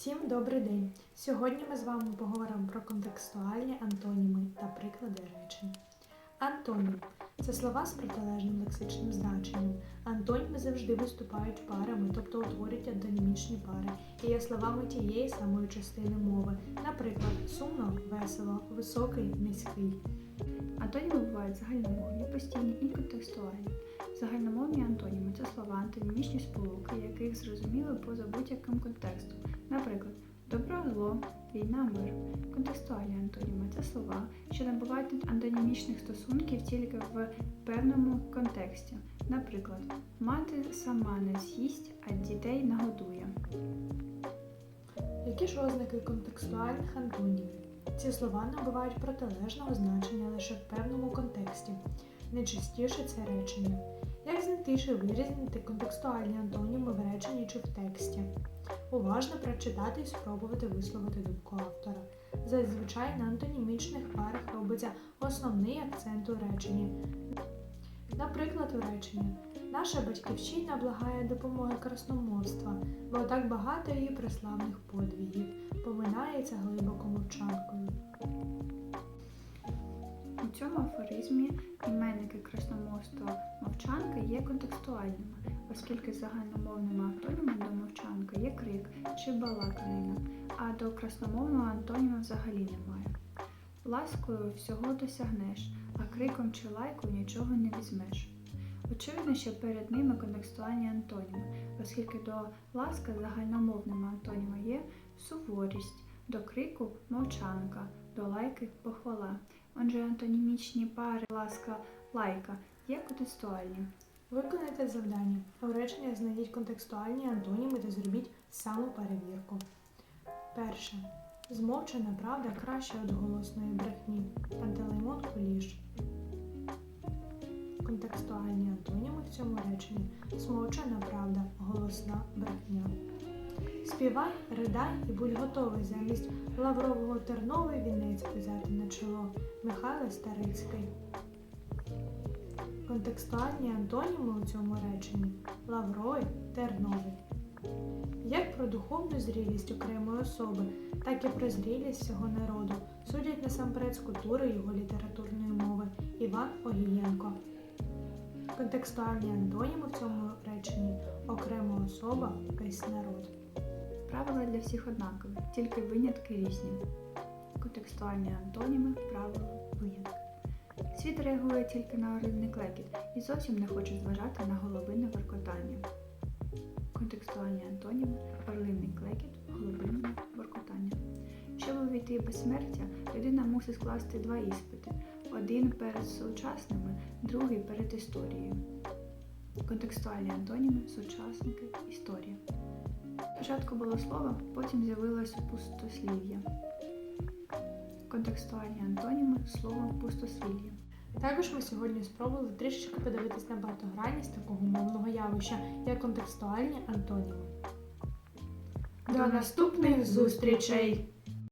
Всім добрий день! Сьогодні ми з вами поговоримо про контекстуальні антоніми та приклади речень. Антонім це слова з протилежним лексичним значенням. Антоніми завжди виступають парами, тобто утворюють антонімічні пари, і є словами тієї самої частини мови. Наприклад, сумно, весело, високий, низький. Антоніми бувають загальномовні, постійні і контекстуальні. Загальномовні антоніми це слова антонімічні сполуки, яких зрозуміли поза будь-яким контекстом. Наприклад, добро зло, війна мир. Контекстуальні антоніми це слова, що набувають антонімічних стосунків тільки в певному контексті. Наприклад, мати сама не з'їсть, а дітей нагодує. Які ж ознаки контекстуальних антонімів? Ці слова набувають протилежного значення лише в певному контексті. Найчастіше це речення. Як знайти чи вирізнити контекстуальні антоніми в реченні чи в тексті? Уважно прочитати і спробувати висловити думку автора. Зазвичай на антонімічних парах робиться основний акцент у реченні. Наприклад, у реченні Наша батьківщина благає допомоги красномовства, бо так багато її преславних подвігів, поминається глибоко мовчанкою. У цьому афоризмі іменники красномовства мовчанка є контекстуальними, оскільки загальномовними антонімом до мовчанка є крик чи балаканина, а до красномовного антоніма взагалі немає. Ласкою всього досягнеш, а криком чи лайкою нічого не візьмеш. Очевидно, що перед ними контекстуальні антоніми, оскільки до ласка загальномовними антоніми є суворість, до крику мовчанка, до лайки похвала. Отже, антонімічні пари ласка лайка є контекстуальні. Виконайте завдання. У реченнях знайдіть контекстуальні антоніми та зробіть саму перевірку. Перше. Змовчана правда краще від голосної брехні. Пантелеймон Куліш. Контекстуальні антоніми в цьому реченні смовчана правда, голосна брехня. Співай, ридай і будь готовий замість лаврового терновий вінець взяти на чоло. Михайло Старицький. Контекстуальні антоніми у цьому реченні лавровий, терновий. Як про духовну зрілість окремої особи, так і про зрілість всього народу судять насамперед культури його літературної мови Іван Огієнко. Контекстуальні антоніми в цьому реченні окрема особа, весь народ. Правила для всіх однакові, тільки винятки різні. Контекстуальні антоніми, правила, винятки. Світ реагує тільки на орлиний клекіт і зовсім не хоче зважати на головине воркотання. Контекстуальні антоніми орлиний клекіт, голубине воркотання. Щоб увійти в безсмертя, людина мусить скласти два іспити: один перед сучасними, другий перед історією. Контекстуальні антоніми сучасники, історія. Спочатку було слово, потім з'явилось пустослів'я. Контекстуальні антоніми слово пустослів'я. Також ми сьогодні спробували трішечки подивитись на багатогранність такого мовного явища, як контекстуальні антоніми. До наступних зустрічей!